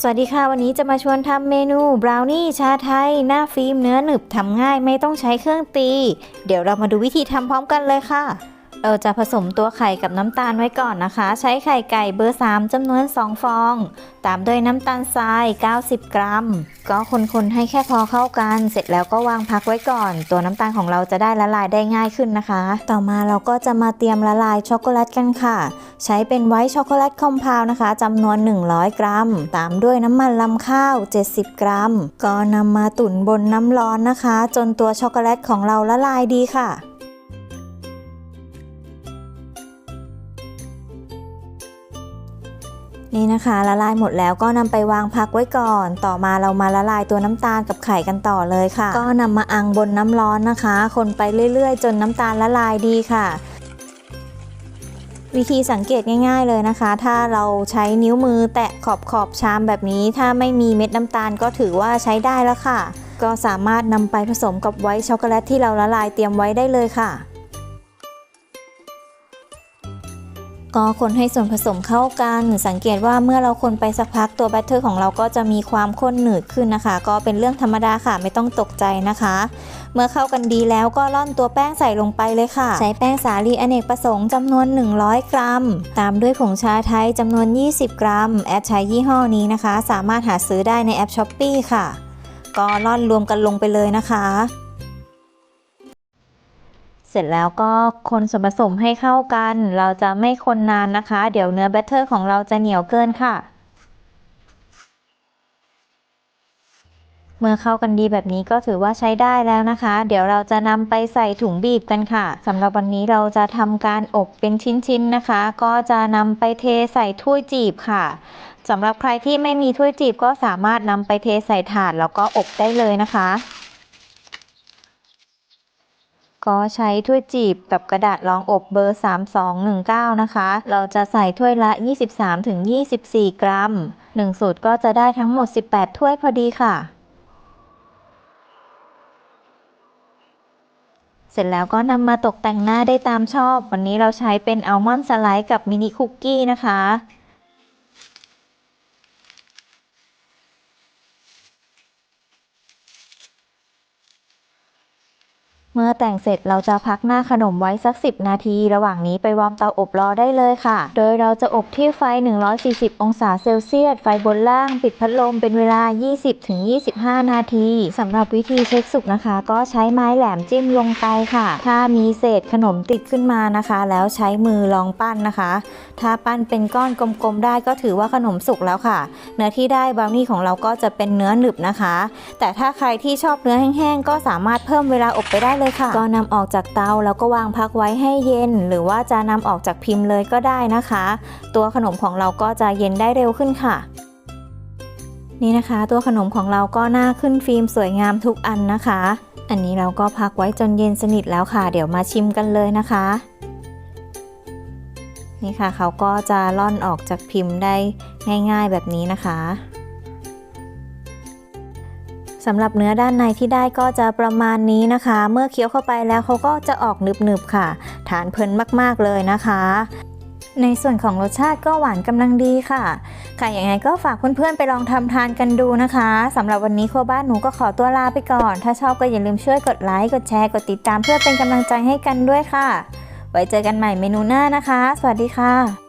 สวัสดีค่ะ วันนี้จะมาชวนทำเมนูบราวนี่ชาไทย หน้าฟิล์มเนื้อหนึบทำง่ายไม่ต้องใช้เครื่องตี เดี๋ยวเรามาดูวิธีทำพร้อมกันเลยค่ะ เราจะผสมตัวไข่กับน้ำตาลไว้ก่อนนะคะ ใช้ไข่ไก่เบอร์ 3จำนวน 2 ฟอง ตามด้วยน้ำตาลทราย 90 กรัม ก็คนๆให้แค่พอเข้ากัน เสร็จแล้วก็วางพักไว้ก่อน ตัวน้ำตาลของเราจะได้ละลายได้ง่ายขึ้นนะคะ ต่อมาเราก็จะมาเตรียมละลายช็อกโกแลตกันค่ะ ใช้เป็นไวท์ช็อกโกแลตคอมเพลนะคะจำนวน 100 กรัม ตามด้วยน้ำมันลำข้าว 70 กรัม ก็นำมาตุ๋นบนน้ำร้อนนะคะ จนตัวช็อกโกแลตของเราละลายดีค่ะ นี่นะคะละลายหมดแล้วก็นำไปวางพักไว้ก่อน ต่อมาเรามาละลายตัวน้ำตาลกับไข่กันต่อเลยค่ะ ก็นำมาอังบนน้ำร้อนนะคะ คนไปเรื่อย ๆ จนน้ำตาลละลายดีค่ะ วิธีสังเกตง่าย ๆเลยนะคะ ถ้าเราใช้นิ้วมือแตะขอบขอบชามแบบนี้ ถ้าไม่มีเม็ดน้ำตาลก็ถือว่าใช้ได้แล้วค่ะ ก็สามารถนำไปผสมกับไวท์ช็อกโกแลตที่เราละลายเตรียมไว้ได้เลยค่ะ ก็คนให้ส่วนผสมเข้ากัน สังเกตว่าเมื่อเราคนไปสักพักตัวแบตเตอร์ของเราก็จะมีความข้นหนืดขึ้นนะคะ ก็เป็นเรื่องธรรมดาค่ะไม่ต้องตกใจนะคะ เมื่อเข้ากันดีแล้วก็ร่อนตัวแป้งใส่ลงไปเลยค่ะ ใช้แป้งสาลีอเนกประสงค์จำนวน 100 กรัม ตามด้วยผงชาไทยจำนวน 20 กรัม แอดใช้ยี่ห้อนี้นะคะ สามารถหาซื้อได้ในแอปช้อปปีค่ะ ก็ร่อนรวมกันลงไปเลยนะคะ เสร็จแล้วก็คนส่วนผสมให้เข้ากัน เราจะไม่คนนานนะคะ เดี๋ยวเนื้อแบตเตอร์ของเราจะเหนียวเกินค่ะ เมื่อเข้ากันดีแบบนี้ก็ถือว่าใช้ได้แล้วนะคะ เดี๋ยวเราจะนำไปใส่ถุงบีบกันค่ะสำหรับวันนี้เราจะทำการอบเป็นชิ้นๆนะคะ ก็จะนำไปเทใส่ถ้วยจีบค่ะสำหรับใครที่ไม่มีถ้วยจีบก็สามารถนำไปเทใส่ถาดแล้วก็อบได้เลยนะคะ ก็ใช้ถ้วยจีบกับกระดาษรองอบเบอร์ 3219 นะคะ เราจะใส่ถ้วยละ 23-24 กรัม 1 สูตรก็จะได้ทั้งหมด 18 ถ้วยพอดีค่ะ เสร็จแล้วก็นำมาตกแต่งหน้าได้ตามชอบ วันนี้เราใช้เป็นอัลมอนด์สไลด์กับมินิคุกกี้นะคะ เมื่อแต่งเสร็จเราจะพักหน้าขนมไว้สัก 10 นาที ระหว่างนี้ไปวอร์มเตาอบรอได้เลยค่ะ โดยเราจะอบที่ไฟ 140 องศาเซลเซียส ไฟบนล่างปิดพัดลมเป็นเวลา 20-25 นาทีสำหรับวิธีเช็คสุกนะคะ ก็ใช้ไม้แหลมจิ้มลงไปค่ะ ถ้ามีเศษขนมติดขึ้นมานะคะ แล้วใช้มือลองปั้นนะคะ ถ้าปั้นเป็นก้อนกลมๆได้ก็ถือว่าขนมสุกแล้วค่ะ เนื้อที่ได้บราวนี่ของเราก็จะเป็นเนื้อหนึบนะคะ แต่ถ้าใครที่ชอบเนื้อแห้งๆก็สามารถเพิ่มเวลาอบไปได้เลยค่ะ ก็นำออกจากเตาแล้วก็วางพักไว้ให้เย็น หรือว่าจะนำออกจากพิมพ์เลยก็ได้นะคะ ตัวขนมของเราก็จะเย็นได้เร็วขึ้นค่ะนี่นะคะ ตัวขนมของเราก็หน่าขึ้นฟิล์มสวยงามทุกอันนะคะ อันนี้เราก็พักไว้จนเย็นสนิทแล้วค่ะ เดี๋ยวมาชิมกันเลยนะคะ นี่ค่ะเขาก็จะล่อนออกจากพิมพ์ได้ง่าย ๆแบบนี้นะคะ สำหรับเนื้อด้านในที่ได้ก็จะประมาณนี้นะคะ เมื่อเคี้ยวเข้าไปแล้วเขาก็จะออกหนึบๆค่ะ ทานเพลินมากๆเลยนะคะ ในส่วนของรสชาติก็หวานกำลังดีค่ะ ค่ะยังไงก็ฝากเพื่อนๆไปลองทำทานกันดูนะคะสำหรับวันนี้ครัวบ้านหนูก็ขอตัวลาไปก่อน ถ้าชอบก็อย่าลืมช่วยกดไลค์กดแชร์กดติดตามเพื่อเป็นกำลังใจให้กันด้วยค่ะ ไว้เจอกันใหม่เมนูหน้านะคะ สวัสดีค่ะ